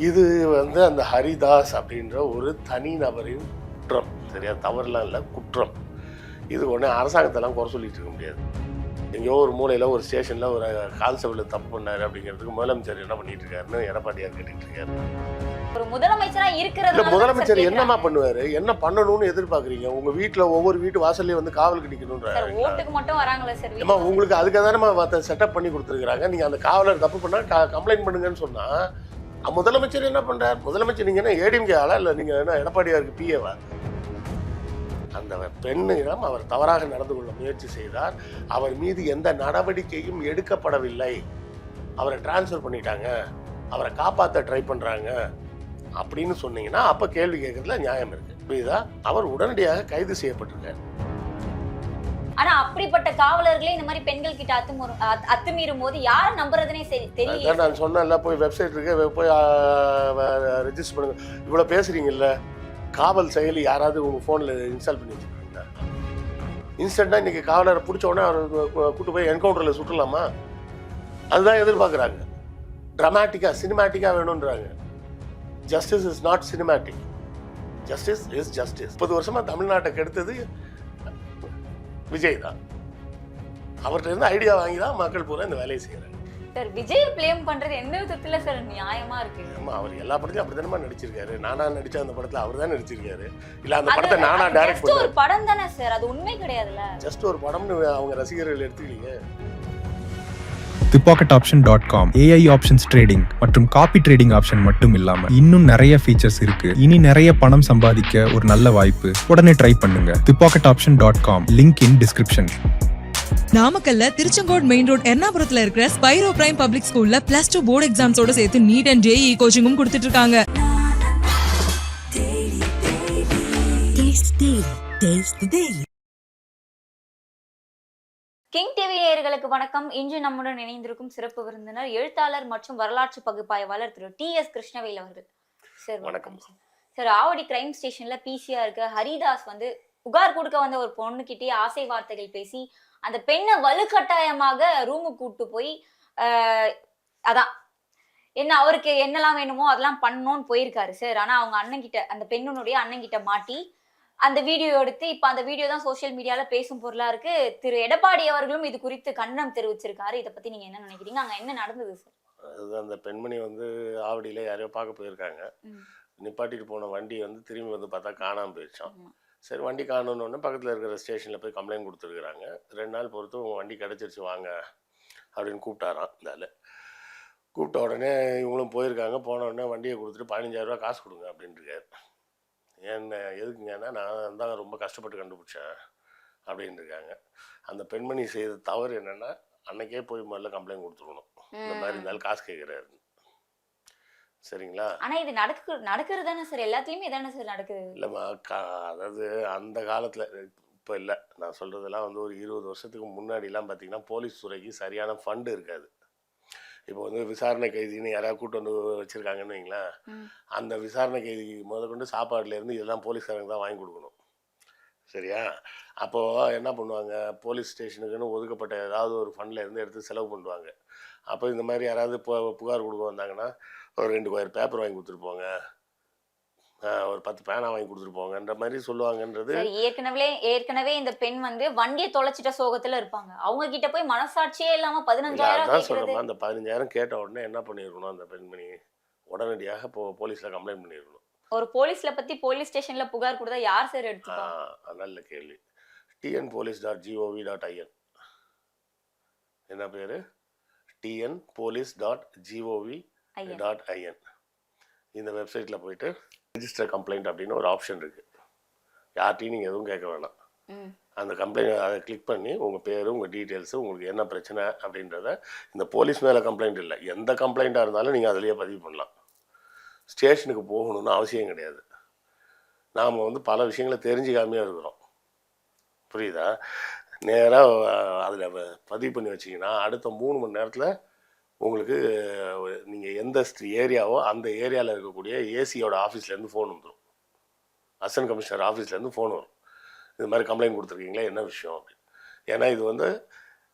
இது வந்து அந்த ஹரிதாஸ் அப்படின்ற ஒரு தனி நபரின் குற்றம். சரியா? தவறுலாம் இல்லை குற்றம். இது உடனே அரசாங்கத்தெல்லாம் குறை சொல்லிட்டு இருக்க முடியாது. எங்கேயோ ஒரு மூலையில் ஒரு ஸ்டேஷனில் ஒரு கான்ஸ்டபிள் தப்பு பண்ணாரு அப்படிங்கிறதுக்கு முதலமைச்சர் என்ன பண்ணிட்டு இருக்காருன்னு எடப்பாடியார் கேட்டுட்டு இருக்காரு. ஒரு முதலமைச்சரா இல்ல இருக்கிறது முதலமைச்சர் என்னமா பண்ணுவாரு? என்ன பண்ணணும்னு எதிர்பார்க்குறீங்க? உங்க வீட்டுல ஒவ்வொரு வீட்டு வாசல்லையும் வந்து காவலுக்கு நிக்கணும்ன்ற உங்களுக்கு அதுக்கு தானே செட்டப் பண்ணி கொடுத்துருக்காங்க நீங்க அந்த காவலர் தப்பு பண்ணா கம்ப்ளைண்ட் பண்ணுங்கன்னு சொன்னா அ, முதலமைச்சர் என்ன பண்ணுறார் முதலமைச்சர் நீங்கள் என்ன ஏடிஎம்கே ஆளா? இல்லை நீங்கள் என்ன எடப்பாடியாருக்கு பிஏவா அந்த பெண்ணிடம் அவர் தவறாக நடந்து கொள்ள முயற்சி செய்தார். அவர் மீது எந்த நடவடிக்கையும் எடுக்கப்படவில்லை. அவரை டிரான்ஸ்ஃபர் பண்ணிட்டாங்க. அவரை காப்பாற்ற ட்ரை பண்ணுறாங்க அப்படின்னு சொன்னீங்கன்னா அப்போ கேள்வி கேட்குறதுல நியாயம் இருக்குது புரியுதா? அவர் உடனடியாக கைது செய்யப்பட்டிருக்கார். ஆனா அப்படிப்பட்ட காவலர்களே இந்த மாதிரி பெண்கள் கிட்ட அத்துமீறு அத்துமீறும் போது யார நம்புறதுனே சரி தெரியல. நான் சொன்னேன்ல போய் வெப்சைட் இருக்கு போய் ரெஜிஸ்டர் பண்ணுங்க. இவ்வளோ பேசுறீங்கல்ல காவல் செயலி யாராவது உங்க ஃபோனில் இன்ஸ்டால் பண்ணி வச்சுருக்கீங்களா? இன்ஸ்டன்ட்டாக இன்னைக்கு காவலரை பிடிச்ச உடனே அவர் கூட்டு போய் என்கவுண்டரில் சுட்டலாமா? அதுதான் எதிர்பார்க்குறாங்க. ட்ரமாட்டிக்காக சினிமேட்டிக்காக வேணுன்றாங்க justice is not cinematic justice is justice முப்பது வருஷமாக தமிழ்நாட்டை கெடுத்தது விஜய் தான். அவர்கிட்ட இருந்து ஐடியா வாங்கி தான் மக்கள் பூரா இந்த வேலையை செய்கிறாங்க சார் விஜய் பிளேம் பண்றது எந்த விதத்துல சார் நியாயமா இருக்கு? ஆமா அவர் எல்லா படத்தையும் அப்படி தானே நடிச்சிருக்காரு. நானா நடிச்ச அந்த படத்துல அவர் தான் நடிச்சிருக்காரு. இல்ல அந்த படத்தை நானா டைரக்ட் ஒரு படம் தானே சார் அது உண்மை கிடையாதுல்ல. ஜஸ்ட் ஒரு படம்னு அவங்க ரசிகர்கள் எடுத்துக்கலீங்க. The pocket dot com AI options trading மற்றும் காப்பி ட்ரேடிங் ஆப்ஷன் மட்டும் இல்லாம இன்னும் நிறைய ஃபீச்சர்ஸ் இருக்கு. இனி நிறைய பணம் சம்பாதிக்க ஒரு நல்ல வாய்ப்பு. உடனே ட்ரை பண்ணுங்க. The pocket option dot com link in description நாமக்கல்ல திருச்செங்கோடு மெயின் ரோட் எர்ணாபுரத்துல இருக்கிற ஸ்பைரோ பிரைம் பப்ளிக் ஸ்கூல்ல பிளஸ் டூ போர்டு எக்ஸாம்ஸோட சேர்த்து நீட் அண்ட் ஜேஇ கோச்சிங்கும் கொடுத்துட்டு இருக்காங்க. Taste the Daily. King TV நேயர்களுக்கு வணக்கம். இன்று நம்முடன் இணைந்திருக்கும் சிறப்பு விருந்தினர் எழுத்தாளர் மற்றும் வரலாற்று பகுப்பாய்வாளர் திரு டி எஸ் கிருஷ்ணவேல் அவர்கள். சார் வணக்கம். சார் சார் ஆவடி கிரைம் ஸ்டேஷன்ல பிசிஆர் இருக்க ஹரிதாஸ் வந்து புகார் கொடுக்க வந்த ஒரு பொண்ணுகிட்டயே ஆசை வார்த்தைகள் பேசி அந்த பெண்ணை வலுக்கட்டாயமாக ரூமுக்கு கூட்டு போய் அதான் என்ன அவருக்கு என்னெல்லாம் வேணுமோ அதெல்லாம் பண்ணணும்னு போயிருக்காரு சார். ஆனா அவங்க அண்ணன் கிட்ட அந்த பெண்ணுடைய அண்ணன் கிட்ட மாட்டி அந்த வீடியோ எடுத்து இப்ப அந்த வீடியோ தான் சோஷியல் மீடியால பேசும் பொருளா இருக்கு. திரு எடப்பாடி அவர்களும் இது குறித்து கண்டனம் தெரிவிச்சிருக்காரு. இதை பத்தி நீங்க என்ன நினைக்கிறீங்க? அங்க என்ன நடந்தது சார் அது அந்த பெண்மணி வந்து ஆவடியில யாரையோ பார்க்க போயிருக்காங்க. நிப்பாட்டிட்டு போன வண்டி வந்து திரும்பி வந்து பார்த்தா காணாம போயிடுச்சான் ஆமா. சரி வண்டி காணணுன்னு பக்கத்தில் இருக்கிற ஸ்டேஷனில் போய் கம்ப்ளைண்ட் கொடுத்துருக்குறாங்க. ரெண்டு நாள் பொறுத்து உங்கள் வண்டி கிடச்சிருச்சு வாங்க அப்படின்னு கூப்பிட்டாராம் இந்த ஆளு. கூப்பிட்ட உடனே இவங்களும் போயிருக்காங்க. போன உடனே வண்டியை கொடுத்துட்டு பதினஞ்சாயிரரூவா காசு கொடுங்க அப்படின்ட்டுருக்காரு என்ன எதுக்குங்கன்னா நான் தான் ரொம்ப கஷ்டப்பட்டு கண்டுபிடிச்சேன் அப்படின்னு இருக்காங்க அந்த பெண்மணி செய்த தவறு என்னென்னா அன்னைக்கே போய் முதல்ல கம்ப்ளைண்ட் கொடுத்துருக்கணும். இந்த மாதிரி இருந்தாலும் காசு கேட்குறாரு. சரிங்களா? ஆனா இது நடக்கு நடக்கிறது தானே சார்? எல்லாத்துலயுமே இதானே சார் நடக்குது? இல்லைம்மா கா அதாவது அந்த காலத்தில் இப்போ இல்லை. நான் சொல்கிறதெல்லாம் வந்து ஒரு இருபது வருஷத்துக்கு முன்னாடிலாம் பார்த்தீங்கன்னா போலீஸ் துறைக்கு சரியான ஃபண்டு இருக்காது. இப்போ வந்து விசாரணை கைதின்னு யாராவது கூட்டு வந்து வச்சுருக்காங்கன்னு வைங்களேன். அந்த விசாரணை கைதி முதற்கொண்டு சாப்பாடுலேருந்து இதெல்லாம் போலீஸ்காரங்க தான் வாங்கி கொடுக்கணும். சரியா? அப்போது என்ன பண்ணுவாங்க? போலீஸ் ஸ்டேஷனுக்குன்னு ஒதுக்கப்பட்ட ஏதாவது ஒரு ஃபண்டில் இருந்து எடுத்து செலவு பண்ணுவாங்க. அப்போ இந்த மாதிரி யாராவது இப்போ புகார் கொடுக்க வந்தாங்கன்னா ஒரு ரெண்டு கொயர் பேப்பர் வாங்கி கொடுத்துட்டு போங்க. ஒரு பத்து பேனா வாங்கி கொடுத்துட்டு போங்கன்ற மாதிரி சொல்லுவாங்கன்றது ஏற்கனவே ஏற்கனவே இந்த பெண் வந்து வண்டியை தொலைச்சிட்ட சோகத்துல இருப்பாங்க. அவங்க கிட்ட போய் மனசாட்சியே இல்லாம இல்ல, பதினஞ்சாயிரம் சொல்றேன் அந்த பதினஞ்சாயிரம் கேட்ட உடனே என்ன பண்ணிருக்கணும் அந்த பெண்மணி? உடனடியாக இப்போ போலீஸ்ல கம்ப்ளைண்ட் பண்ணிருக்கணும். ஒரு போலீஸ்ல பத்தி போலீஸ் ஸ்டேஷன்ல புகார் கொடுத்தா யார் சார் எடுத்துப்பா? ஆஹ் நல்ல கேள்வி. TN police dot GOV dot IN என்ன பேரு? TN police dot GOV dot IN இந்த வெப்சைட்டில் போயிட்டு ரெஜிஸ்டர் கம்ப்ளைண்ட் அப்படின்னு ஒரு ஆப்ஷன் இருக்குது யார்ட்டையும் நீங்கள் எதுவும் கேட்க வேணாம். அந்த கம்ப்ளைண்ட் அதை கிளிக் பண்ணி உங்கள் பேர் உங்கள் டீட்டெயில்ஸு உங்களுக்கு என்ன பிரச்சனை அப்படின்றத இந்த போலீஸ் மேலே கம்ப்ளைண்ட் இல்லை. எந்த கம்ப்ளைண்ட்டாக இருந்தாலும் நீங்கள் அதிலேயே பதிவு பண்ணலாம். ஸ்டேஷனுக்கு போகணும்னு அவசியம் கிடையாது. நாம் வந்து பல விஷயங்களை தெரிஞ்சுக்காமையே இருக்கிறோம். புரியுதா? நேராக அதில் பதிவு பண்ணி வச்சிங்கன்னா அடுத்த மூணு மணி நேரத்தில் உங்களுக்கு நீங்கள் எந்த ஏரியாவோ அந்த ஏரியாவில் இருக்கக்கூடிய ஏசியோட ஆஃபீஸ்லேருந்து ஃபோன் வந்துடும் அசன் கமிஷனர் ஆஃபீஸ்லேருந்து ஃபோன் வரும். இது மாதிரி கம்ப்ளைண்ட் கொடுத்துருக்கீங்களா என்ன விஷயம் அப்படின்னு ஏன்னா இது வந்து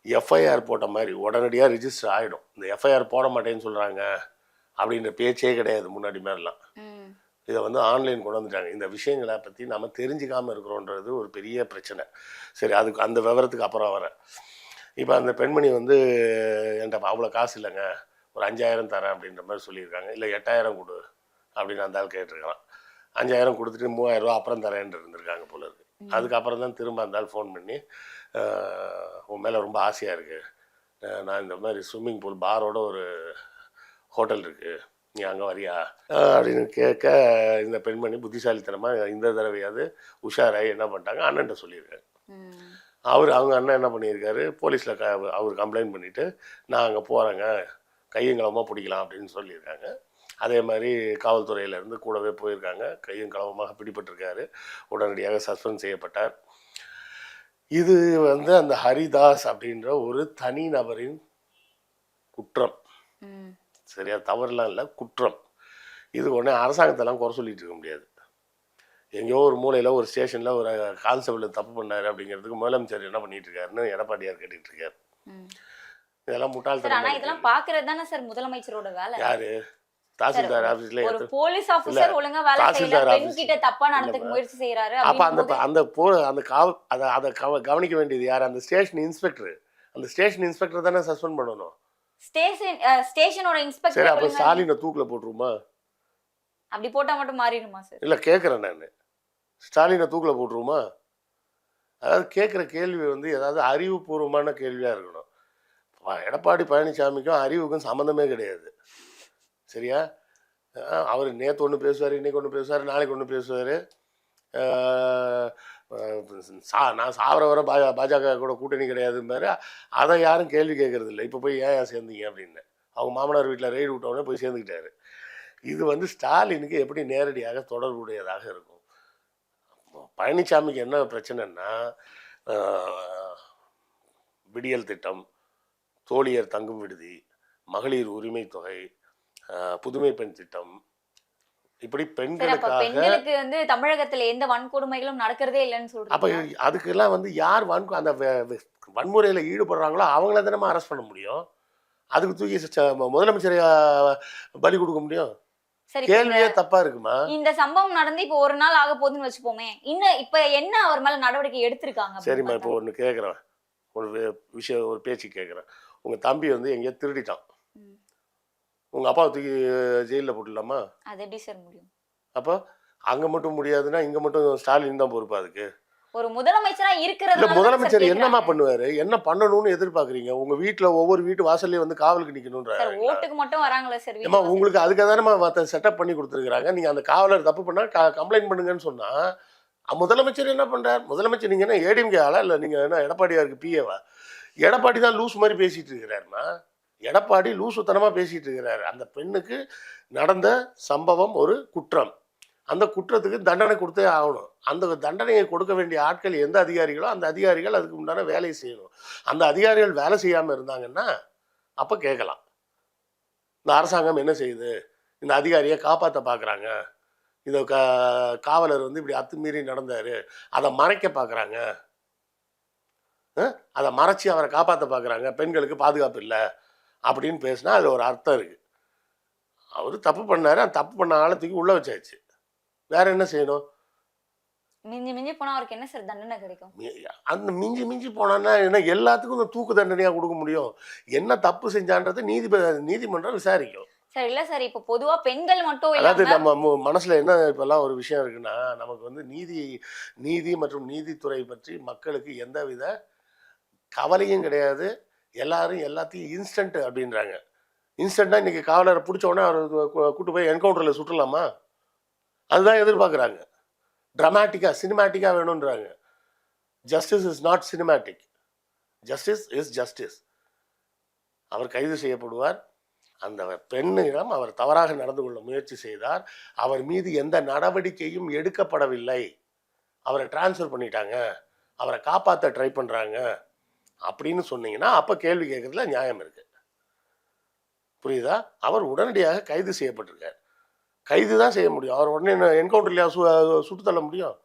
எஃப்ஐஆர் போட்ட மாதிரி உடனடியாக ரிஜிஸ்டர் ஆகிடும் இந்த எஃப்ஐஆர் போட மாட்டேன்னு சொல்கிறாங்க அப்படின்ற பேச்சே கிடையாது முன்னாடி மாதிரிலாம். இதை வந்து ஆன்லைன் கொண்டு வந்துட்டாங்க. இந்த விஷயங்களை பற்றி நம்ம தெரிஞ்சுக்காமல் இருக்கிறோன்றது ஒரு பெரிய பிரச்சனை. சரி அதுக்கு அந்த விவரத்துக்கு அப்புறம் வரேன். இப்போ அந்த பெண்மணி வந்து என்கிட்ட அவ்வளோ காசு இல்லைங்க. ஒரு அஞ்சாயிரம் தரேன் அப்படின்ற மாதிரி சொல்லியிருக்காங்க. இல்லை எட்டாயிரம் கொடு அப்படின்னு அந்த ஆள் கேட்டிருக்கான் அஞ்சாயிரம் கொடுத்துட்டு மூவாயிரம் ரூபா அப்புறம் தரேன்ட்டு இருந்திருக்காங்க போல இருக்கு. அதுக்கப்புறம் தான் திரும்ப அந்த ஆள் ஃபோன் பண்ணி "அஹ், உன் மேலே ரொம்ப ஆசையாக இருக்குது நான் இந்த மாதிரி ஸ்விம்மிங் பூல் பாரோட ஒரு ஹோட்டல் இருக்குது நீ அங்கே வரியா? அப்படின்னு கேட்க இந்த பெண்மணி புத்திசாலித்தனமாக இந்த தடவையாவது உஷாராகி என்ன பண்ணிட்டாங்க? அண்ணன்ட்ட சொல்லியிருக்காங்க. அவர் அவங்க அண்ணன் என்ன பண்ணியிருக்காரு போலீஸில் க அவர் கம்ப்ளைண்ட் பண்ணிவிட்டு நான் அங்கே போகிறேங்க கையங்களமாக பிடிக்கலாம் அப்படின்னு சொல்லியிருக்காங்க. அதே மாதிரி காவல்துறையிலேருந்து கூடவே போயிருக்காங்க. கையும் களவமாக பிடிபட்டிருக்காரு. உடனடியாக சஸ்பெண்ட் செய்யப்பட்டார். இது வந்து அந்த ஹரிதாஸ் அப்படின்ற ஒரு தனி நபரின் குற்றம். சரியா? தவறுலாம் இல்லை குற்றம். இது உடனே அரசாங்கத்தெல்லாம் குறை சொல்லிட்டு இருக்க முடியாது. எங்கேயோ ஒரு மூலையில் ஒரு ஸ்டேஷனில் ஒரு கான்ஸ்டபிள் தப்பு பண்ணாரு அப்படிங்கிறதுக்கு முதலமைச்சர் என்ன பண்ணிட்டு இருக்காருன்னு எடப்பாடியார் கேட்டுட்டு இருக்காரு. இதெல்லாம் சார் முட்டாள்தனம் ஆனா இதெல்லாம் பாக்குறது தானே சார் முதலமைச்சரோட வேலை. யாரு? தாசில்தார் ஆஃபீஸில் ஒரு போலீஸ் ஆபீசர் ஒழுங்கா வேலை செய்யல. பெண். கிட்ட தப்பா நடந்துக்க. முயற்சி செய்யறாரு அப்போ அந்த அந்த போ அந்த காவ அதை அதை கவ கவனிக்க வேண்டியது யார்? அந்த ஸ்டேஷன் இன்ஸ்பெக்டர். அந்த ஸ்டேஷன் இன்ஸ்பெக்டர் தானே சஸ்பெண்ட் பண்ணணும். ஸ்டேஷன் ஸ்டேஷனோட சரி இன்ஸ்பெக்டர் அப்போ ஒழுங்கா ஸ்டாலினை தூக்கில் போட்டுருமா அப்படி போட்டால் மட்டும் மாறிடுமா சார்? இல்லை கேட்குறேன் நான். ஸ்டாலினை தூக்கில் போட்டுருமா அதாவது கேட்குற கேள்வி வந்து ஏதாவது அறிவுபூர்வமான கேள்வியாக இருக்கணும். எடப்பாடி பழனிசாமிக்கும் அறிவுக்கும் சம்மந்தமே கிடையாது. சரியா? அவர் நேற்று ஒன்று பேசுவார் இன்னைக்கு ஒன்று பேசுவார் நாளைக்கு ஒன்று பேசுவார். சா நான் சாவர வர பா பாஜக கூட கூட்டணி கிடையாதும்பாரு. அதை யாரும் கேள்வி கேட்கறது இல்லை இப்போ போய் ஏன் சேர்ந்தீங்க அப்படின்னு. அவங்க மாமனார் வீட்டில் ரெய்டு விட்டவுடனே போய் சேர்ந்துக்கிட்டாரு. இது வந்து ஸ்டாலினுக்கு எப்படி நேரடியாக தொடர்புடையதாக இருக்கும்? பழனிசாமிக்கு என்ன பிரச்சனைன்னா விடியல் திட்டம் தோழியர் தங்கும் விடுதி மகளிர் உரிமை தொகை புதுமை பெண் திட்டம் இப்படி அப்ப பெண்களுக்கு வந்து தமிழகத்துல எந்த வன்கொடுமைகளும் நடக்கிறதே இல்லைன்னு அப்போ சொல்றீங்க அதுக்கெல்லாம் வந்து யார் வன்கு அந்த வன்முறையில் ஈடுபடுறாங்களோ அவங்கள தானே அரெஸ்ட் பண்ண முடியும்? அதுக்கு தூக்கி முதலமைச்சரை பலி கொடுக்க முடியும்? சரி கேள்வியே தப்பா இருக்குமா? இந்த சம்பவம் நடந்து இப்போ ஒரு நாள் ஆக போகுதுன்னு வச்சுப்போமே இன்னும் இப்ப என்ன அவர் மேல நடவடிக்கை எடுத்திருக்காங்க சரிம்மா இப்போ? ஒன்று கேட்குறேன் ஒரு விஷயம் ஒரு பேச்சு கேட்குறேன் உங்கள் தம்பி வந்து எங்கேயோ திருடிட்டான். ம். உங்கள் அப்பாவை தூக்கி ஜெயிலில் போட்டுடலாமா? அது எப்படி சார் முடியும்? அப்போ அங்கே மட்டும் முடியாதுன்னா இங்கே மட்டும் ஸ்டாலின் தான் பொறுப்பு அதுக்கு? ஒரு முதலமைச்சரா இருக்கிறது முதலமைச்சர் என்னம்மா பண்ணுவார்? என்ன பண்ணணும்னு எதிர்பார்க்குறீங்க? உங்கள் வீட்டில் ஒவ்வொரு வீட்டு வாசல்லையும் வந்து காவலுக்கு சார் நிற்கணுன்ற ஓட்டுக்கு மட்டும் வராங்களா சார் உங்களுக்கு அதுக்காக தானே செட்டப் பண்ணி கொடுத்துருக்குறாங்க. நீங்கள் அந்த காவலர் தப்பு பண்ணால் க கம்ப்ளைண்ட் பண்ணுங்கன்னு சொன்னால் முதலமைச்சர் என்ன பண்ணுறார் முதலமைச்சர் நீங்கள் என்ன ஏடிஎம்கே ஆளா? இல்லை நீங்கள் என்ன எடப்பாடியாருக்கு பிஏவா எடப்பாடி தான் லூஸ் மாதிரி பேசிகிட்டு இருக்கிறாருமா? எடப்பாடி லூசுத்தனமாக பேசிகிட்டு இருக்கிறாரு. அந்த பெண்ணுக்கு நடந்த சம்பவம் ஒரு குற்றம். அந்த குற்றத்துக்கு தண்டனை கொடுத்தே ஆகணும். அந்த தண்டனையை கொடுக்க வேண்டிய ஆட்கள் எந்த அதிகாரிகளோ அந்த அதிகாரிகள் அதுக்கு உண்டான வேலையை செய்யணும். அந்த அதிகாரிகள் வேலை செய்யாமல் இருந்தாங்கன்னா அப்போ கேட்கலாம். இந்த அரசாங்கம் என்ன செய்யுது? இந்த அதிகாரியை காப்பாற்ற பார்க்குறாங்க இந்த கா காவலர் வந்து இப்படி அத்துமீறி நடந்தார். அதை மறைக்க பார்க்குறாங்க அதை மறைச்சி அவரை காப்பாற்ற பார்க்குறாங்க பெண்களுக்கு பாதுகாப்பு இல்லை. அப்படின்னு பேசினா அதில் ஒரு அர்த்தம் இருக்குது அவர் தப்பு பண்ணார். அந்த தப்பு பண்ண ஆழத்துக்கு உள்ளே வச்சாச்சு. வேற என்ன செய்யணும்? மிஞ்சி மிஞ்சி போனா அவருக்கு என்ன சார் தண்டனை கிடைக்கும்? அந்த மிஞ்சி மிஞ்சி போனான்னா என்ன எல்லாத்துக்கும் இந்த தூக்கு தண்டனையாக கொடுக்க முடியும்? என்ன தப்பு செஞ்சான்றது நீதிபதி நீதிமன்றம் விசாரிக்கும். சார் இல்ல சார் இப்ப பொதுவா பெண்கள் மட்டும் அதாவது நம்ம மனசுல என்ன இப்பெல்லாம் ஒரு விஷயம் இருக்குன்னா நமக்கு வந்து நீதி நீதி மற்றும் நீதித்துறை பற்றி மக்களுக்கு எந்தவித கவலையும் கிடையாது. எல்லாரும் எல்லாத்தையும் இன்ஸ்டன்ட் அப்படின்றாங்க. இன்ஸ்டண்ட்டாக இன்னைக்கு காவலரை பிடிச்ச உடனே அவர் கூட்டு போய் என்கவுண்டரில் சுட்டலாமா? அதுதான் எதிர்பார்க்குறாங்க. ட்ரமாட்டிக்காக சினிமேட்டிக்காக வேணுன்றாங்க justice is not cinematic justice is justice அவர் கைது செய்யப்படுவார். அந்த பெண்ணிடம் அவர் தவறாக நடந்து கொள்ள முயற்சி செய்தார். அவர் மீது எந்த நடவடிக்கையும் எடுக்கப்படவில்லை. அவரை டிரான்ஸ்ஃபர் பண்ணிட்டாங்க. அவரை காப்பாற்ற ட்ரை பண்ணுறாங்க அப்படின்னு சொன்னீங்கன்னா அப்போ கேள்வி கேட்குறதுல நியாயம் இருக்குது புரியுதா? அவர் உடனடியாக கைது செய்யப்பட்டிருக்கார். கைது தான் செய்ய முடியும். அவர் உடனே என்கவுண்டர்லையா சு சுட்டு தள்ள முடியும்?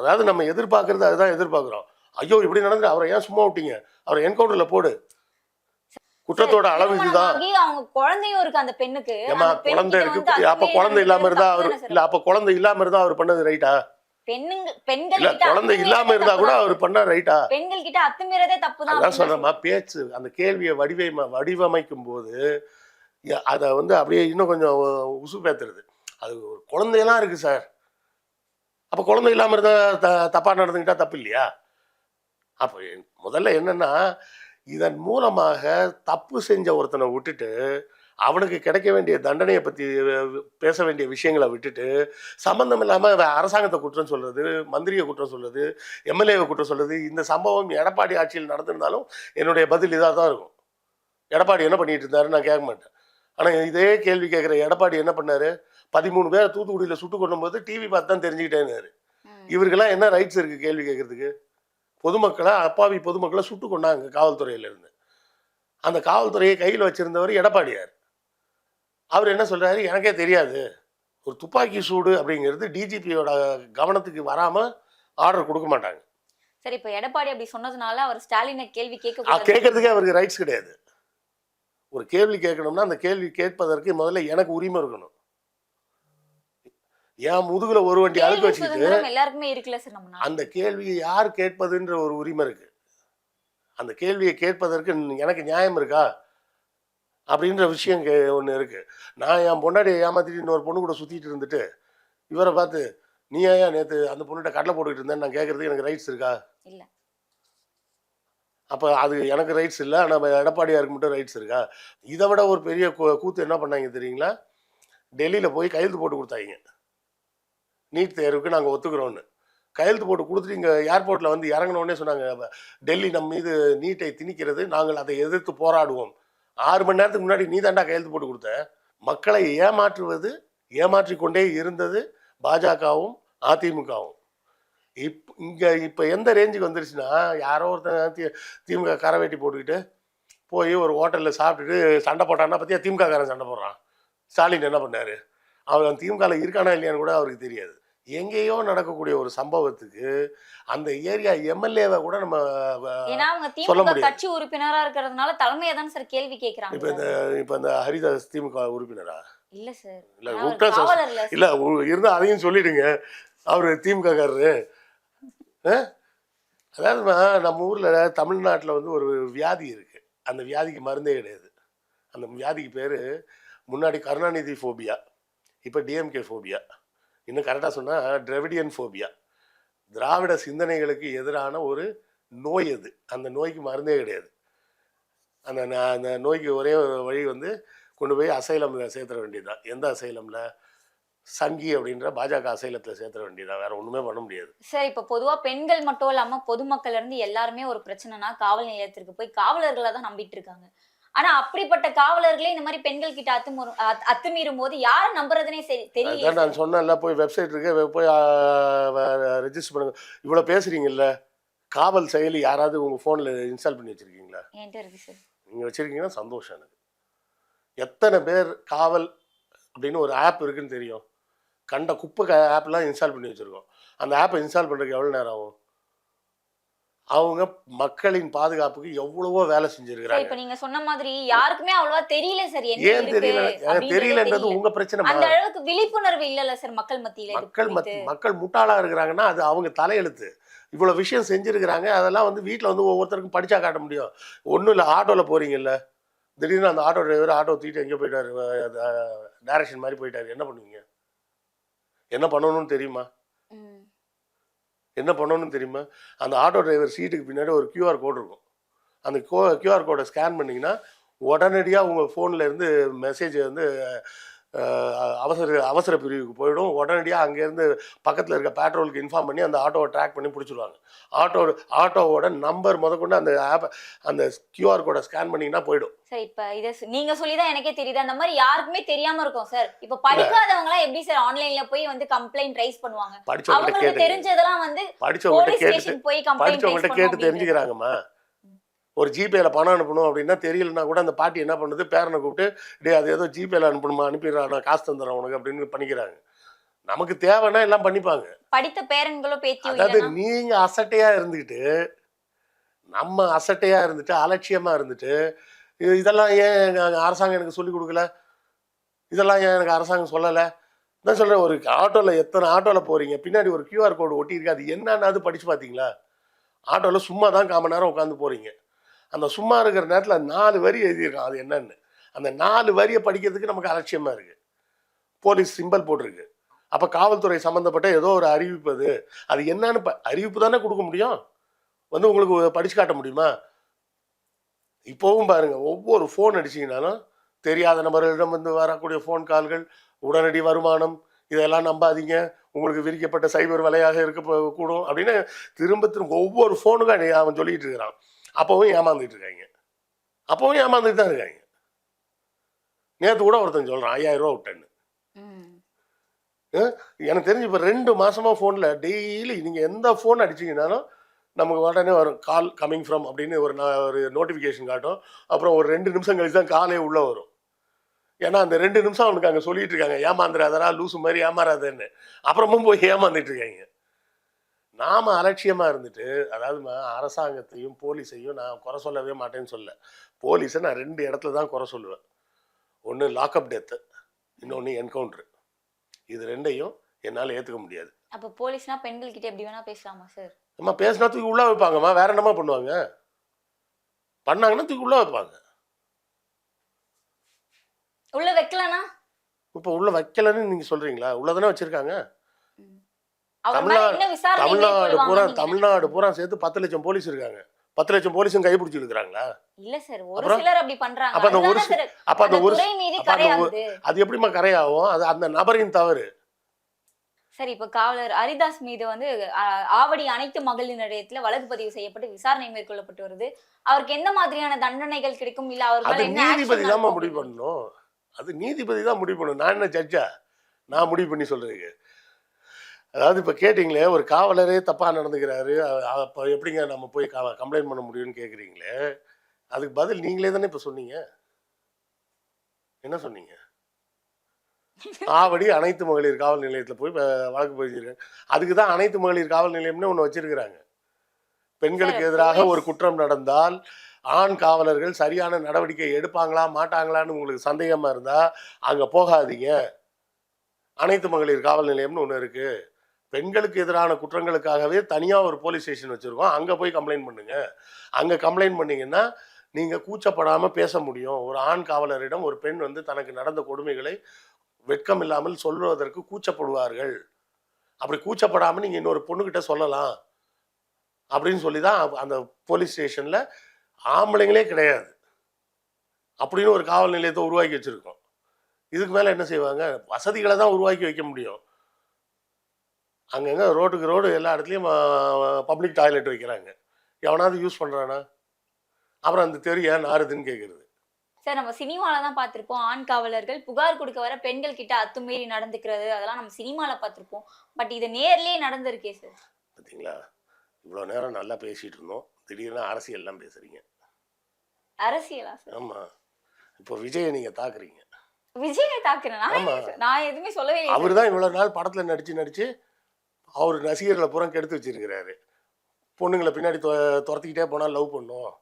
அதாவது நம்ம எதிர்பார்க்கறது அதுதான் எதிர்பார்க்குறோம். ஐயோ இப்படி நடந்து அவரை ஏன் சும்மா விட்டீங்க? அவரை என்கவுண்டரில் போடு. குற்றத்தோட அளவு இதுதான். திருமணமாகி அவங்க குழந்தையும் இருக்கு அந்த பெண்ணுக்கு. ஏமா அந்த பெண்ணுகிட்ட குழந்தை இருக்கு. அப்ப குழந்தை இல்லாம இருந்தா அவர்? இல்ல அப்ப குழந்தை இல்லாம இருந்தா அவர் பண்ணது ரைட்டா குழந்தை இல்லாம இருந்தா கூட. அவர் பண்ண ரைட்டா பெண்கள் கிட்ட அத்துமீறதே பேச்சு அந்த கேள்வியை வடிவமை வடிவமைக்கும் போது அதை வந்து அப்படியே இன்னும் கொஞ்சம் உசு பேத்துறது அது ஒரு குழந்தையெல்லாம் இருக்குது சார். அப்போ குழந்தை இல்லாமல் இருந்தால் த- தப்பாக நடந்துக்கிட்டா தப்பு இல்லையா அப்போ முதல்ல என்னென்னா இதன் மூலமாக தப்பு செஞ்ச ஒருத்தனை விட்டுட்டு அவனுக்கு கிடைக்க வேண்டிய தண்டனையை பற்றி பேச வேண்டிய விஷயங்களை விட்டுட்டு சம்மந்தம் இல்லாமல் அரசாங்கத்தை குற்றம் சொல்கிறது மந்திரியை குற்றம் சொல்கிறது எம்எல்ஏவை குற்றம் சொல்கிறது இந்த சம்பவம் எடப்பாடி ஆட்சியில் நடந்திருந்தாலும் என்னுடைய பதில் இதாக தான் இருக்கும். எடப்பாடி என்ன பண்ணிட்டு இருந்தாரு நான் கேட்க மாட்டேன். ஆனால் இதே கேள்வி கேட்குற எடப்பாடி என்ன பண்ணாரு? பதிமூணு பேரை தூத்துக்குடியில் சுட்டு கொண்டும்போது டிவி பார்த்து தான் தெரிஞ்சுக்கிட்டேன்னாரு. இவருக்கெல்லாம் என்ன ரைட்ஸ் இருக்கு கேள்வி கேட்கறதுக்கு பொதுமக்களை அப்பாவி பொதுமக்களை சுட்டு கொண்டாங்க காவல்துறையில இருந்து அந்த காவல்துறையை கையில் வச்சிருந்தவர் எடப்பாடியார். அவர் என்ன சொல்றாரு? எனக்கே தெரியாது. ஒரு துப்பாக்கி சூடு அப்படிங்கிறது டிஜிபியோட கவனத்துக்கு வராம ஆர்டர் கொடுக்க மாட்டாங்க. சரி இப்ப எடப்பாடி அப்படி சொன்னதுனால அவர் ஸ்டாலினை கேள்வி கேட்க கேட்கறதுக்கே அவருக்கு ரைட்ஸ் கிடையாது. ஒரு கேள்வி கேட்கணும்னா அந்த கேள்வி கேட்பதற்கு முதல்ல எனக்கு உரிமை இருக்கணும். என் முதுகுல ஒரு வண்டி அழுக்கு வச்சுக்கிட்டு எல்லாருக்குமே இருக்குல்ல சார் நம்ம நாட்டுல? அந்த கேள்வியை யார் கேட்பதுன்ற ஒரு உரிமை இருக்கு. அந்த கேள்வியை கேட்பதற்கு எனக்கு நியாயம் இருக்கா? அப்படின்ற விஷயம் கே ஒன்று இருக்கு. நான் என் பொண்டாட்டியை ஏமாத்திட்டு இன்னொரு பொண்ணு கூட சுத்திட்டு இருந்துட்டு இவரை பார்த்து நீ ஏன் நேற்று அந்த பொண்ணுகிட்ட கடலை போட்டுக்கிட்டு இருந்தேன்னு நான் கேட்கறதுக்கு எனக்கு ரைட்ஸ் இருக்கா? இல்ல. அப்போ அது எனக்கு ரைட்ஸ் இல்லை. நம்ம எடப்பாடியாருக்கு மட்டும் ரைட்ஸ் இருக்கா? இதை விட ஒரு பெரிய கூத்து என்ன பண்ணாங்க தெரியுங்களா? டெல்லியில் போய் கையெழுத்து போட்டு கொடுத்தாங்க. நீட் தேர்வுக்கு நாங்கள் ஒத்துக்கிறோன்னு கையெழுத்து போட்டு கொடுத்துட்டு இங்கே ஏர்போர்ட்டில் வந்து இறங்கினோடனே சொன்னாங்க டெல்லி நம்ம மீது நீட்டை திணிக்கிறது நாங்கள் அதை எதிர்த்து போராடுவோம். ஆறு மணி நேரத்துக்கு முன்னாடி நீ தாண்டா கையெழுத்து போட்டு கொடுத்த. மக்களை ஏமாற்றுவது ஏமாற்றிக்கொண்டே இருந்தது பாஜகவும் அதிமுகவும். இப் இங்கே இப்போ எந்த ரேஞ்சுக்கு வந்துருச்சுன்னா யாரோ ஒருத்தன் தி- திமுக கரை வெட்டி போட்டுக்கிட்டு போய் ஒரு ஹோட்டலில் சாப்பிட்டுட்டு சண்டை போட்டான்னா பற்றியா திமுக காரன் சண்டை போடுறான். ஸ்டாலின் என்ன பண்ணாரு? அவர் திமுகவில் இருக்கானா இல்லையான்னு கூட அவருக்கு தெரியாது. எங்கேயோ நடக்கக்கூடிய ஒரு சம்பவத்துக்கு அந்த ஏரியா எம்எல்ஏவை கூட நம்ம சொல்ல முடியாது. கட்சி உறுப்பினரா இருக்கிறதுனால தலைமையை தான் சார் கேள்வி கேக்குறாங்க. இப்போ இந்த இப்போ இந்த ஹரிதாஸ் திமுக உறுப்பினரா? இல்ல சார். இல்ல, இல்ல இருந்தால் அதையும் சொல்லிடுங்க. அவர் திமுக காரரு. அதாவதுமா நம்ம ஊரில் தமிழ்நாட்டில் வந்து ஒரு வியாதி இருக்குது அந்த வியாதிக்கு மருந்தே கிடையாது. அந்த வியாதிக்கு பேர் முன்னாடி கருணாநிதி ஃபோபியா இப்போ டிஎம்கே ஃபோபியா இன்னும் கரெக்டாக சொன்னால் டிரெவிடியன் ஃபோபியா திராவிட சிந்தனைகளுக்கு எதிரான ஒரு நோய் அது. அந்த நோய்க்கு மருந்தே கிடையாது. அந்த அந்த நோய்க்கு ஒரே வழி வந்து கொண்டு போய் அசைலம் சேர்த்துற வேண்டியதுதான். எந்த அசைலமில்? சங்கி அப்படின்ற பாஜக அசைலத்தில் சேர்த்துற வேண்டியதுதான் வேற ஒன்றுமே பண்ண முடியாது. சார் இப்ப பொதுவா பெண்கள் மட்டும் இல்லாம பொதுமக்கள் இருந்து எல்லாருமே ஒரு பிரச்சனைனா காவல் நிலையத்திற்கு போய் காவலர்களை தான் நம்பிட்டு இருக்காங்க. ஆனா அப்படிப்பட்ட காவலர்களே இந்த மாதிரி பெண்கள் கிட்ட அத்துமீறும் அத்- அத்துமீறும் போது யார நம்புறதுனே சரி தெரியல. நான் சொன்னேன்ல போய் வெப்சைட் இருக்கு போய் ரெஜிஸ்டர் பண்ணுங்க. இவ்வளோ பேசுறீங்கல்ல காவல் செயலி யாராவது உங்கள் ஃபோனில் இன்ஸ்டால் பண்ணி வச்சிருக்கீங்களா? நீங்கள் வச்சிருக்கீங்கன்னா சந்தோஷம் எனக்கு. எத்தனை பேர் காவல் அப்படின்னு ஒரு ஆப் இருக்குன்னு தெரியும். கண்ட குப்பை ஆப்லாம் இன்ஸ்டால் பண்ணி வச்சுருக்கோம். அந்த ஆப்பை இன்ஸ்டால் பண்ணுறதுக்கு எவ்வளோ நேரம் ஆகும்? அவங்க மக்களின் பாதுகாப்புக்கு எவ்வளவோ வேலை சார் செஞ்சுருக்கிறாங்க. இப்ப நீங்க சொன்ன மாதிரி யாருக்குமே அவ்வளவா தெரியல சார் ஏன் தெரியல? தெரியலன்றது தெரியல. உங்க பிரச்சனை அந்த அளவுக்கு விழிப்புணர்வு இல்லல்ல சார் மக்கள் மத்தியில மக்கள். மக்கள் முட்டாளா இருக்கிறாங்கன்னா அது அவங்க தலையெழுத்து. இவ்வளவு விஷயம் செஞ்சிருக்கிறாங்க அதெல்லாம் வந்து வீட்டில் வந்து ஒவ்வொருத்தருக்கும் படிச்சா காட்ட முடியும். ஒன்றும் இல்லை ஆட்டோவில் போறீங்கல்ல. திடீர்னு அந்த ஆட்டோ டிரைவர் ஆட்டோ தூக்கிட்டு எங்கே போயிட்டாரு. டைரக்ஷன் மாதிரி போயிட்டாரு. என்ன பண்ணுவீங்க? என்ன பண்ணணும்னு தெரியுமா. என்ன பண்ணணும்னு தெரியுமா? அந்த ஆட்டோ டிரைவர் சீட்டுக்கு பின்னாடி ஒரு கியூஆர் கோடு இருக்கும். அந்த கோ கியூஆர் கோடை ஸ்கேன் பண்ணிங்கன்னா உடனடியாக உங்கள் ஃபோனில் இருந்து மெசேஜ் வந்து அவசர அவசர பிரிவுக்கு போயிடும். உடனடியாக அங்கேருந்து பக்கத்தில் இருக்க பேட்ரோலுக்கு இன்ஃபார்ம் பண்ணி அந்த ஆட்டோவை ட்ராக் பண்ணி பிடிச்சிருவாங்க. ஆட்டோ ஆட்டோவோட நம்பர் முதற்கொண்டு அந்த ஆப் அந்த கியூஆர் கோடை ஸ்கேன் பண்ணிங்கன்னா போயிடும். சார் இப்ப இத நீங்க சொல்லிதான் எனக்கே தெரியுது. அந்த மாதிரி யாருக்குமே தெரியாம இருக்கும் சார். இப்ப படிக்காதவங்க எல்லாம் எப்படி சார் ஆன்லைன்ல போய் வந்து கம்ப்ளைண்ட் ரைஸ் பண்ணுவாங்க? அவங்களுக்கு கேட்டு தெரிஞ்சதெல்லாம் வந்து ஸ்டேஷன் போய் கம்ப்ளைண்ட் கேட்டு தெரிஞ்சுக்கிறாங்கம்மா. ஒரு ஜிபேல பணம் அனுப்பணும் அப்படின்னா தெரியலனா கூட அந்த பாட்டி என்ன பண்ணுது? பேரனை கூப்பிட்டு டே அது ஏதோ ஜிபேல அனுப்பணுமா? அனுப்பிடுறா நான் காசு தந்துடுறேன் உனக்கு அப்படின்னு பண்ணிக்கிறாங்க. நமக்கு தேவைன்னா எல்லாம் பண்ணிப்பாங்க. படித்த பேரன்களோ பேத்தியோ அதாவது நீங்க அசட்டையா இருந்துக்கிட்டு நம்ம அசட்டையா இருந்துட்டு அலட்சியமா இருந்துட்டு இது- இதெல்லாம் ஏன் அரசாங்கம் எனக்கு சொல்லி கொடுக்கல? இதெல்லாம் ஏன் எனக்கு அரசாங்கம் சொல்லலை? நான் சொல்கிறேன் ஒரு ஆட்டோவில் எத்தனை ஆட்டோவில் போகிறீங்க பின்னாடி ஒரு QR கோடு ஒட்டியிருக்கு அது என்னன்னு படித்து பார்த்தீங்களா? ஆட்டோவில் சும்மா தான் காமன் நேரம் உட்காந்து போகிறீங்க அந்த சும்மா இருக்கிற நேரத்தில் நாலு வரி எழுதியிருக்கான். அது என்னன்னு? அந்த நாலு வரியை படிக்கிறதுக்கு நமக்கு அலட்சியமாக இருக்குது போலீஸ் சிம்பல் போட்டிருக்கு. அப்போ காவல்துறை சம்மந்தப்பட்ட ஏதோ ஒரு அறிவிப்பு அது. அது என்னன்னு ப- அறிவிப்பு தானே கொடுக்க முடியும்? வந்து உங்களுக்கு படிச்சு காட்ட முடியுமா? இப்போவும் பாருங்கள் ஒவ்வொரு ஃபோன் அடிச்சிங்கனாலும் தெரியாத நபர்களிடம் வந்து வரக்கூடிய ஃபோன் கால்கள் உடனடி வருமானம் இதெல்லாம் நம்பாதீங்க. உங்களுக்கு விரிக்கப்பட்ட சைபர் வலையாக இருக்க கூடும் அப்படின்னு திரும்ப திரும்ப ஒவ்வொரு ஃபோனுக்கும் அவன் சொல்லிட்டு இருக்கிறான். அப்பவும் ஏமாந்துட்டு இருக்காங்க அப்பவும் ஏமாந்துட்டு தான் இருக்காங்க நேற்று கூட ஒருத்தன் சொல்கிறான் ஐயாயிரம் ரூபா விட்டேன்னு. எனக்கு தெரிஞ்சு இப்போ ரெண்டு மாசமா ஃபோனில் டெய்லி நீங்கள் எந்த ஃபோன் அடிச்சீங்கனாலும் நமக்கு உடனே வரும் கால் கமிங் ஃப்ரம் அப்படின்னு ஒரு ஒரு நோட்டிஃபிகேஷன் காட்டும். அப்புறம் ஒரு ரெண்டு நிமிஷம் கழிச்சு தான் காலே உள்ளே வரும். ஏன்னா அந்த ரெண்டு நிமிஷம் அவனுக்கு அங்கே சொல்லிட்டு இருக்காங்க ஏமாந்துடாதடா லூசு மாதிரி ஏமாறாதேன்னு. அப்புறமும் போய் ஏமாந்துட்டு இருக்காங்க நாம அலட்சியமா இருந்துட்டு அதாவது ம- அரசாங்கத்தையும் போலீஸையும் நான் குறை சொல்லவே மாட்டேன்னு சொல்ல. போலீஸை நான் ரெண்டு இடத்துல தான் குறை சொல்லுவேன். ஒன்று லாக்அப் டெத்து இன்னொன்று என்கவுண்டர் இது ரெண்டையும் என்னால் ஏற்றுக்க முடியாது. அப்ப போலீஸ்னா பெண்கள் கிட்ட எப்படி வேணா பேசலாமா சார் அம்மா பேசினா தூக்கி உள்ளே வைப்பாங்கம்மா. வேற என்னம்மா பண்ணுவாங்க? பண்ணாங்கன்னா தூக்கி உள்ளே வைப்பாங்க. உள்ள வைக்கலனா? இப்போ உள்ள வைக்கலன்னு நீங்கள் சொல்கிறீங்களா உள்ள தானே வச்சுருக்காங்க? தமிழ்நாடு- பூரா தமிழ்நாடு பூரா சேர்த்து பத்து லட்சம் போலீஸ் இருக்காங்க. பத்து லட்சம் போலீஸும் கைப்பிடிச்சி இருக்கிறாங்களா? இல்ல சார் ஒரு? சிலர் அப்படி பண்றாங்க. அப்ப அந்த ஒரு அப்போ அந்த ஒரு அது எப்படிம்மா கரையாகும்? அது அந்த நபரின் தவறு. சரி இப்ப காவலர் ஹரிதாஸ் மீது வந்து ஆவடி அனைத்து மகளிர் நிலையத்துல வழக்கு பதிவு செய்யப்பட்டு விசாரணை மேற்கொள்ளப்பட்டு வருது. அவருக்கு எந்த மாதிரியான தண்டனைகள் கிடைக்கும்? இல்ல அவர் அது மேல என்ன நீதிபதி தான்? முடிவு பண்ணணும். அது நீதிபதி தான் முடிவு பண்ணணும். நான் என்ன ஜட்ஜா நான் முடிவு பண்ணி சொல்றேங்க அதாவது இப்போ கேட்டிங்களே ஒரு காவலரே தப்பாக நடந்துக்கிறாரு. அப்போ எப்படிங்க நம்ம போய் கம்ப்ளைண்ட் பண்ண முடியும்னு கேட்குறீங்களே அதுக்கு பதில் நீங்களே தானே இப்போ சொன்னீங்க? என்ன சொன்னீங்க? ஆவடி அனைத்து மகளிர் காவல் நிலையத்தில் போய் வழக்கு பதிச்சிருக்காங்க அதுக்கு தான் அனைத்து மகளிர் காவல் நிலையம்னு ஒன்று வச்சிருக்கிறாங்க. பெண்களுக்கு எதிராக ஒரு குற்றம் நடந்தால் ஆண் காவலர்கள் சரியான நடவடிக்கை எடுப்பாங்களா மாட்டாங்களான்னு உங்களுக்கு சந்தேகமா இருந்தா அங்க போகாதீங்க. அனைத்து மகளிர் காவல் நிலையம்னு ஒன்று இருக்கு. பெண்களுக்கு எதிரான குற்றங்களுக்காகவே தனியாக ஒரு போலீஸ் ஸ்டேஷன் வச்சுருக்கோம். அங்கே போய் கம்ப்ளைண்ட் பண்ணுங்கள் அங்கே கம்ப்ளைண்ட் பண்ணிங்கன்னா நீங்கள் கூச்சப்படாமல் பேச முடியும். ஒரு ஆண் காவலரிடம் ஒரு பெண் வந்து தனக்கு நடந்த கொடுமைகளை வெட்கம் இல்லாமல் சொல்வதற்கு கூச்சப்படுவார்கள். அப்படி கூச்சப்படாமல் நீங்கள் இன்னொரு பொண்ணுக்கிட்ட சொல்லலாம். அப்படின்னு சொல்லி தான் அந்த போலீஸ் ஸ்டேஷனில் ஆம்பளைங்களே கிடையாது. அப்படின்னு ஒரு காவல் நிலையத்தை உருவாக்கி வச்சுருக்கோம். இதுக்கு மேலே என்ன செய்வாங்க? வசதிகளை தான் உருவாக்கி வைக்க முடியும். அங்கங்க ரோட்டுக்கு ரோடு எல்லா இடத்துலையும் பப்ளிக் டாய்லெட் வைக்கிறாங்க. எவனாவது யூஸ் பண்றானா? அப்புறம் அந்த தெரு ஏன் நாறுதுன்னு கேட்குறது சார் நம்ம சினிமால தான் பார்த்திருப்போம். ஆண் காவலர்கள் புகார் கொடுக்க வர பெண்கள் கிட்ட அத்துமீறி நடந்துக்கிறது அதெல்லாம் நம்ம சினிமால பார்த்திருப்போம். பட் இது நேர்லயே நடந்திருக்கே சார். பார்த்தீங்களா இவ்வளோ நேரம் நல்லா பேசிட்டு இருந்தோம். திடீர்னு அரசியல்லாம் பேசுறீங்க. அரசியலா சார்? ஆமா. இப்போ விஜயை நீங்க தாக்குறீங்க. விஜயை தாக்குறேன். நான் எதுவுமே சொல்லவே இல்லை அவர் தான் இவ்வளோ நாள் படத்தில் நடிச்சு நடிச்சு அவர் ரசிகர்களை பூரா கெடுத்து வச்சிருக்கிறாரு. பொண்ணுங்களை பின்னாடி துரத்திக்கிட்டே போனால் லவ் பண்ணும்.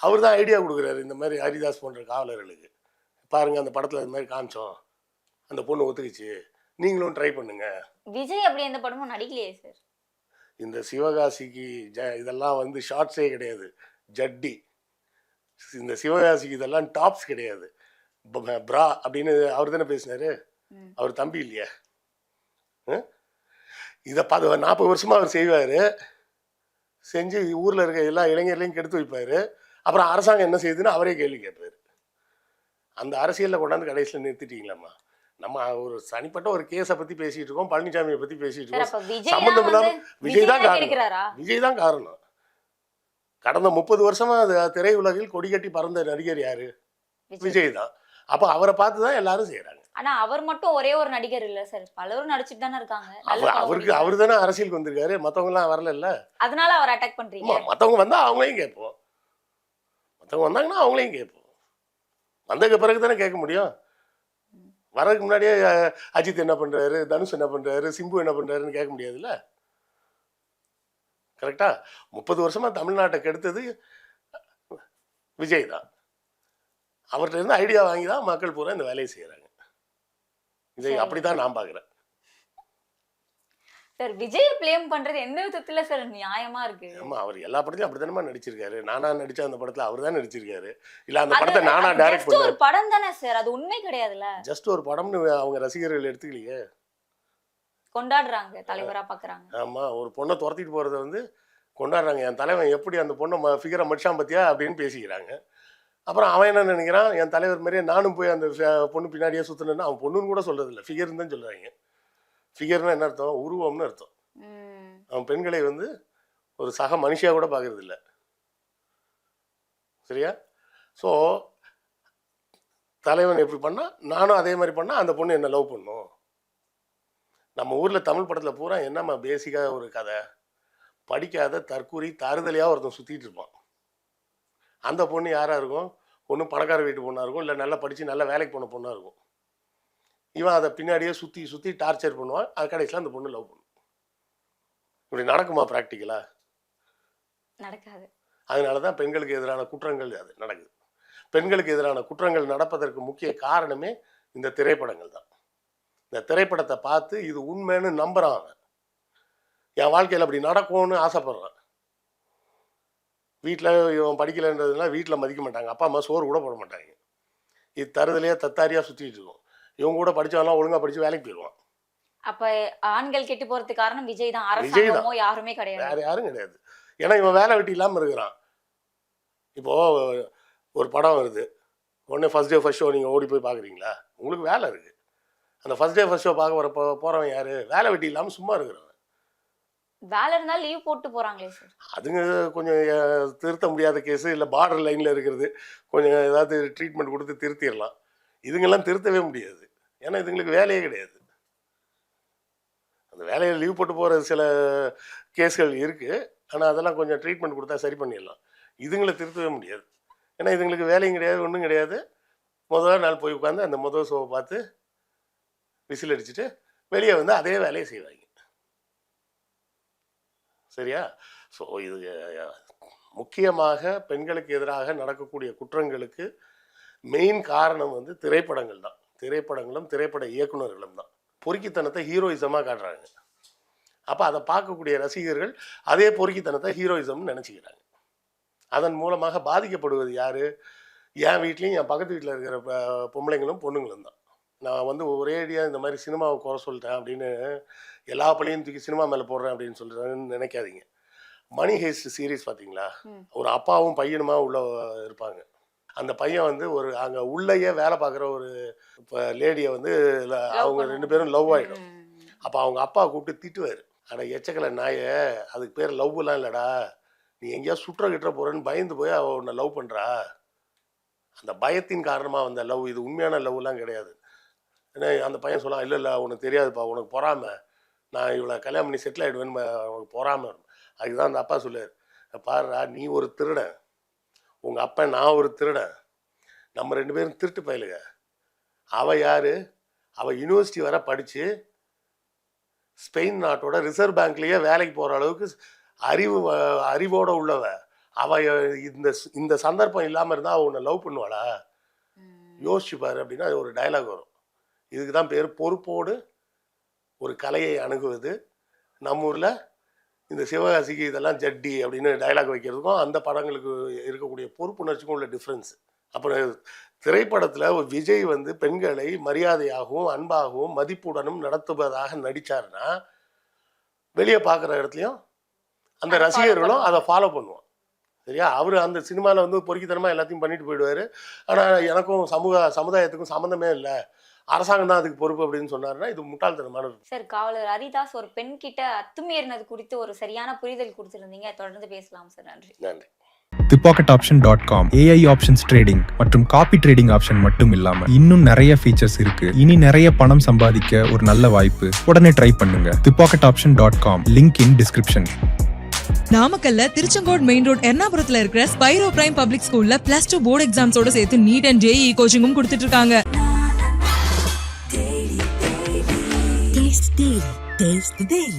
அவர் தான் ஐடியா கொடுக்குறாரு இந்த மாதிரி ஹரிதாஸ் போன்ற காவலர்களுக்கு. பாருங்க அந்த படத்தில் இந்த மாதிரி காமிச்சோம். அந்த பொண்ணு ஒத்துக்குச்சு. நீங்களும் ட்ரை பண்ணுங்க. விஜய் அப்படி எந்த படமும் நடிக்கலையே சார் இந்த சிவகாசிக்கு ஜ இதெல்லாம் வந்து ஷார்ட்ஸே கிடையாது. ஜட்டி. இந்த சிவகாசிக்கு இதெல்லாம் டாப்ஸ் கிடையாது. ப்ரா அப்படின்னு அவர் தானே பேசினாரு. அவர் தம்பி இல்லையா? இதை பத நாற்பது வருஷமா அவர் செய்வார். செஞ்சு ஊரில் இருக்க எல்லா இளைஞர்களையும் கெடுத்து வைப்பார். அப்புறம் அரசாங்கம் என்ன செய்யுதுன்னு அவரே கேள்வி கேட்பாரு. அந்த அரசியலில் கொண்டாந்து கடைசியில் நிறுத்திட்டீங்களாம்மா. நம்ம ஒரு தனிப்பட்ட ஒரு கேஸை பற்றி பேசிகிட்டு இருக்கோம் பழனிசாமியை பற்றி பேசிகிட்டு சார் இருக்கோம் சம்பந்தம் இல்லாம விஜய் தான் காரணம். விஜய் தான் காரணம். கடந்த முப்பது வருஷமா அது திரையுலகில் கொடிகட்டி பறந்த நடிகர் யாரு? விஜய். தான். அப்போ அவரை பார்த்து தான் எல்லாரும் செய்யறாங்க ஆனா அவர் மட்டும் ஒரே ஒரு நடிகர் இல்ல சார். பலரும் நடிச்சிட்டு தானே இருக்காங்க. அவர் அவருக்கு. அவர் தானே அரசியலுக்கு வந்திருக்காரு. மற்றவங்க எல்லாம் வரல இல்ல அதனால அவர் அட்டாக் பண்றீங்க. மற்றவங்க வந்தா அவங்களையும் கேட்போம். மற்றவங்க வந்தாங்கன்னா அவங்களையும் கேட்போம். வந்ததுக்கு பிறகு தானே கேட்க முடியும். வரதுக்கு முன்னாடியே அஜித் என்ன பண்றாரு தனுஷ் என்ன பண்றாரு சிம்பு என்ன பண்றாருன்னு கேட்க முடியாதுல்ல? கரெக்டா? முப்பது வருஷமா தமிழ்நாட்டை கெடுத்தது விஜய் தான். அவர்கிட்ட இருந்து ஐடியா வாங்கி தான் மக்கள் பூரா இந்த வேலையை செய்கிறாங்க இதை சரி. அப்படி தான் நான் பார்க்குறேன். சார் விஜய் ப்ளேம் பண்றது எந்த விதத்துல சார் நியாயமா இருக்கு? ஆமா அவர் எல்லா படத்துலையும் அப்படித்தானமா நடிச்சிருக்காரு. நானா நடிச்ச அந்த படத்துல அவர் தான் நடிச்சிருக்காரு. இல்ல அந்த படத்தை நானா டைரக்ட் ஜஸ்ட் ஒரு படம் தானே சார் அது உண்மை கிடையாதுல்ல. ஜஸ்ட் ஒரு படம்னு அவங்க ரசிகர்கள் எடுத்துக்கலையே. கொண்டாடுறாங்க தலைவரா பாக்குறாங்க. ஆமா ஒரு பொண்ணை துரத்திட்டு போறத வந்து கொண்டாடுறாங்க. என் தலைவன் எப்படி அந்த பொண்ணை ஃபிகரை மடிச்சான் பத்தியா அப்படின்னு பேசிக்கிறாங்க. அப்புறம் அவன் என்ன நினைக்கிறான்? என் தலைவர் மாதிரியே நானும் போய் அந்த பொண்ணு பின்னாடியே சுத்தினேன்னா அவன் பொண்ணுன்னு கூட சொல்றது இல்லை ஃபிகர்னு தான் சொல்றாங்க. ஃபிகர்னா என்ன அர்த்தம்? உருவம்னு அர்த்தம். அவன் பெண்களை வந்து ஒரு சக மனுஷியா கூட பார்க்கறது இல்ல சரியா? ஸோ தலைவன் எப்படி பண்ணா? நானும் அதே மாதிரி பண்ணா அந்த பொண்ணு என்ன லவ் பண்ணும்? நம்ம ஊர்ல தமிழ் படத்துல பூரா என்னம்மா பேசிக்கா ஒரு கதை? படிக்காத தற்கூரி தருதலையா ஒருத்தன் சுத்திட்டு இருப்பான். அந்த பொண்ணு யாரா இருக்கும்? ஒன்று பணக்கார வீட்டு பொண்ணா இருக்கும். இல்லை நல்லா படிச்சு நல்லா வேலைக்கு போன பொண்ணா இருக்கும். இவன் அதை பின்னாடியே சுத்தி சுத்தி டார்ச்சர் பண்ணுவான். அது கடைசியில் அந்த பொண்ணு லவ் பண்ணும். இப்படி நடக்குமா ப்ராக்டிக்கலா நடக்காது. அதனால தான் பெண்களுக்கு எதிரான குற்றங்கள் அது நடக்குது. பெண்களுக்கு எதிரான குற்றங்கள் நடப்பதற்கு முக்கிய காரணமே இந்த திரைப்படங்கள் தான். இந்த திரைப்படத்தை பார்த்து இது உண்மைன்னு நம்புறான் அவன். என் வாழ்க்கையில் அப்படி நடக்கும்னு ஆசைப்படுறான். வீட்டில் இவன் படிக்கலைன்றதுனால வீட்டில் மதிக்க மாட்டாங்க. அப்பா அம்மா சோறு கூட போட மாட்டாங்க. இது தருதலையே தத்தாரியாக சுற்றிட்டு இருக்கும். இவங்க கூட படிச்சவன்லாம் ஒழுங்காக படித்து வேலைக்கு போயிடுவான். அப்ப ஆண்கள் கெட்டு போறதுக்கு காரணம் விஜய் தான். விஜய் தான். அரசாங்கமோ யாருமே கிடையாது. வேற யாரும் கிடையாது. ஏன்னா இவன் வேலை வெட்டி இல்லாமல் இருக்கிறான். இப்போ ஒரு படம் வருது. உடனே ஃபர்ஸ்ட் டே ஃபர்ஸ்ட் ஷோ நீங்கள் ஓடி போய் பார்க்குறீங்களா உங்களுக்கு வேலை இருக்குது அந்த ஃபர்ஸ்ட் டே ஃபர்ஸ்ட் ஷோ பார்க்க வர போ- போறவன் யாரு? வேலை வெட்டி இல்லாமல் சும்மா இருக்கிறவன். வேலை இருந்தால் லீவ் போட்டு போறாங்களே சார் அதுங்க கொஞ்சம் திருத்த முடியாத கேஸு இல்லை பார்டர் லைனில் இருக்கிறது கொஞ்சம் ஏதாவது ட்ரீட்மெண்ட் கொடுத்து திருத்திடலாம். இதுங்கெல்லாம் திருத்தவே முடியாது. ஏன்னா இதுங்களுக்கு வேலையே கிடையாது. அந்த வேலையை லீவ் போட்டு போகிற சில கேஸ்கள் இருக்குது ஆனால் அதெல்லாம் கொஞ்சம் ட்ரீட்மெண்ட் கொடுத்தா சரி பண்ணிடலாம். இதுங்களை திருத்தவே முடியாது. ஏன்னா இதுங்களுக்கு வேலையும் கிடையாது ஒன்றும் கிடையாது. முதல் நாள் போய் உட்காந்து அந்த முதல் ஷோவை பார்த்து விசில் அடிச்சுட்டு வெளியே வந்து அதே வேலையை செய்வாங்க. சரியா? ஸோ இது முக்கியமாக பெண்களுக்கு எதிராக நடக்கக்கூடிய குற்றங்களுக்கு மெயின் காரணம் வந்து திரைப்படங்கள் தான். திரைப்படங்களும் திரைப்பட இயக்குனர்களும் தான். பொறுக்கித்தனத்தை ஹீரோயிசமாக காட்டுறாங்க. அப்போ அதை பார்க்கக்கூடிய ரசிகர்கள் அதே பொறுக்கித்தனத்தை ஹீரோயிசம்னு நினச்சிக்கிறாங்க. அதன் மூலமாக பாதிக்கப்படுவது யார்? என் வீட்லேயும் என் பக்கத்து வீட்டில் இருக்கிற ப- பொம்பளைங்களும் பொண்ணுங்களும் தான். நான் வந்து ஒரேடியாக இந்த மாதிரி சினிமாவை குறை சொல்லிட்டேன் அப்படின்னு எல்லா பள்ளியும் தூக்கி சினிமா மேலே போடுறேன் அப்படின்னு சொல்கிறேன்னு நினைக்காதீங்க. மணி ஹேஸ்ட் சீரிஸ் பார்த்தீங்களா. ஒரு அப்பாவும் பையனுமா உள்ள இருப்பாங்க. அந்த பையன் வந்து ஒரு அங்கே உள்ளேயே வேலை பார்க்குற ஒரு இப்போ லேடியை வந்து அவங்க ரெண்டு பேரும் லவ் ஆகிடும். அப்போ அவங்க அப்பா கூப்பிட்டு திட்டுவார். அட எச்சக்கலை நாயே அதுக்கு பேர் லவ்லாம் இல்லைடா. நீ எங்கேயா சுற்ற கிட்ட போகிறேன்னு பயந்து போய் அவ உன்னை லவ் பண்ணுறா அந்த பயத்தின் காரணமாக வந்த லவ் இது உண்மையான லவ்லாம் கிடையாது. ஏன்னா அந்த பையன் சொல்லலாம் இல்லை இல்லை உனக்கு தெரியாதுப்பா உனக்கு பொறாம. நான் இவளை கல்யாணம் பண்ணி செட்டில் ஆகிடுவேன்னு உனக்கு பொறாம. அதுக்கு தான் அந்த அப்பா சொல்லுவார் பாருடா நீ ஒரு திருடன் உங்கள் அப்பா நான் ஒரு திருடன் நம்ம ரெண்டு பேரும் திருட்டு பயலுங்க அவ யாரு? அவ யூனிவர்சிட்டி வர படித்து ஸ்பெயின் நாட்டோட ரிசர்வ் பேங்க்லேயே வேலைக்கு போகிற அளவுக்கு அறிவு அறிவோட உள்ளவ. அவ இந்த இந்த சந்தர்ப்பம் இல்லாமல் இருந்தால் அவ உன்னை லவ் பண்ணுவாளா. யோசிச்சு பாரு அப்படின்னா அது ஒரு டயலாக் வரும். இதுக்கு தான் பேர். பொறுப்போடு ஒரு கலையை அணுகுவது. நம்ம ஊரில் இந்த சிவகாசிக்கு இதெல்லாம் ஜட்டி அப்படின்னு டயலாக் வைக்கிறதுக்கும் அந்த படங்களுக்கு இருக்கக்கூடிய பொறுப்புணர்ச்சிக்கும் உள்ள டிஃப்ரென்ஸ் அப்புறம் திரைப்படத்தில் விஜய் வந்து பெண்களை மரியாதையாகவும் அன்பாகவும் மதிப்புடனும் நடத்துவதாக நடித்தாருன்னா வெளியே பார்க்குற இடத்துலையும் அந்த ரசிகர்களும் அதை ஃபாலோ பண்ணுவான் சரியா? அவர் அந்த சினிமாவில் வந்து பொறுக்கித்தனமாக எல்லாத்தையும் பண்ணிட்டு போயிடுவார். ஆனால் எனக்கும் சமூக சமுதாயத்துக்கும் சம்மந்தமே இல்லை. அரசாங்கம் தான் அதுக்கு பொறுப்பு அப்படின்னு சொன்னாருன்னா இது முட்டாள்தனமான சார் காவலர் ஹரிதாஸ் ஒரு பெண் கிட்ட அத்துமீறினது குறித்து ஒரு சரியான புரிதல் கொடுத்திருந்தீங்க. தொடர்ந்து பேசலாம் சார். நன்றி. நன்றி. The pocket option dot com AI options trading மற்றும் காப்பி ட்ரேடிங் ஆப்ஷன் மட்டும் இல்லாம இன்னும் நிறைய ஃபீச்சர்ஸ் இருக்கு. இனி நிறைய பணம் சம்பாதிக்க ஒரு நல்ல வாய்ப்பு. உடனே ட்ரை பண்ணுங்க. The pocket option dot com link in description நாமக்கல்ல திருச்செங்கோடு மெயின் ரோட் எர்ணாபுரத்துல இருக்கிற ஸ்பைரோ பிரைம் பப்ளிக் ஸ்கூல்ல பிளஸ் டூ போர்டு எக்ஸாம்ஸோட சேர்த்து நீட் அண்ட் ஜேஇ கோச்சிங்கும் கொடுத்துட்டு இருக்காங்க. Daily. Taste the.